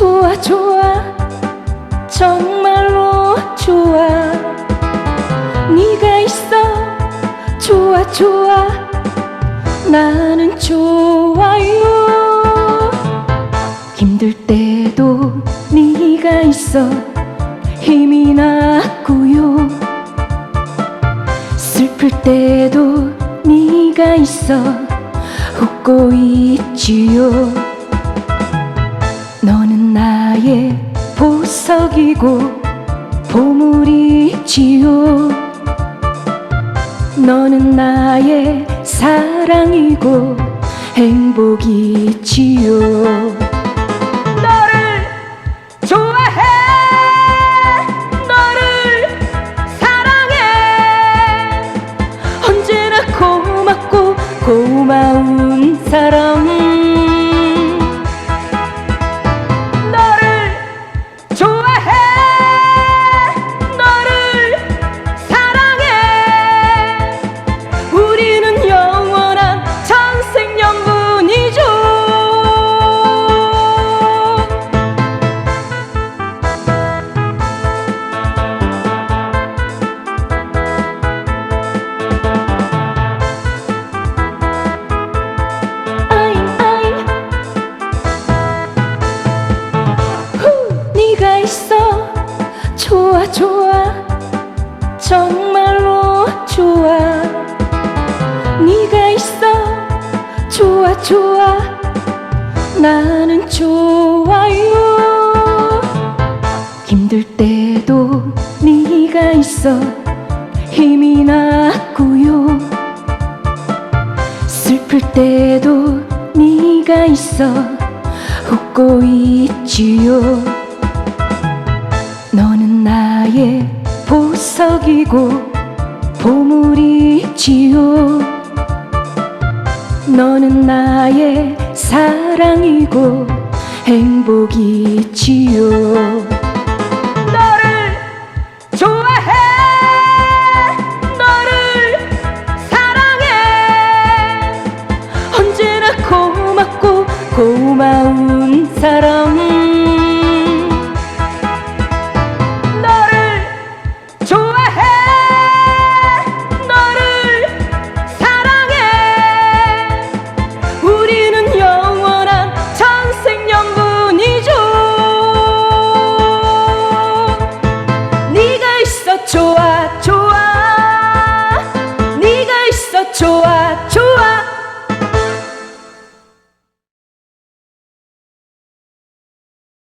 좋아 정말로 좋아. 네가 있어. 좋아 좋아. 나는 좋아요. 힘들 때도 네가 있어. 힘이 나고요. 슬플 때도 네가 있어. 웃고 있지요 나의 보석이고 보물이지요. 너는 나의 사랑이고 행복이지요. 너를 좋아해. 너를 사랑해. 언제나 고맙고 고마운 좋아 정말로 좋아. 네가 있어 좋아 좋아. 나는 좋아요. 힘들 때도 네가 있어 힘이 나고요. 슬플 때도 네가 있어 웃고 있지요 너는 나의 보석이고 보물이지요. 너는 나의 사랑이고 행복이지요. 고마운 사람 muchacho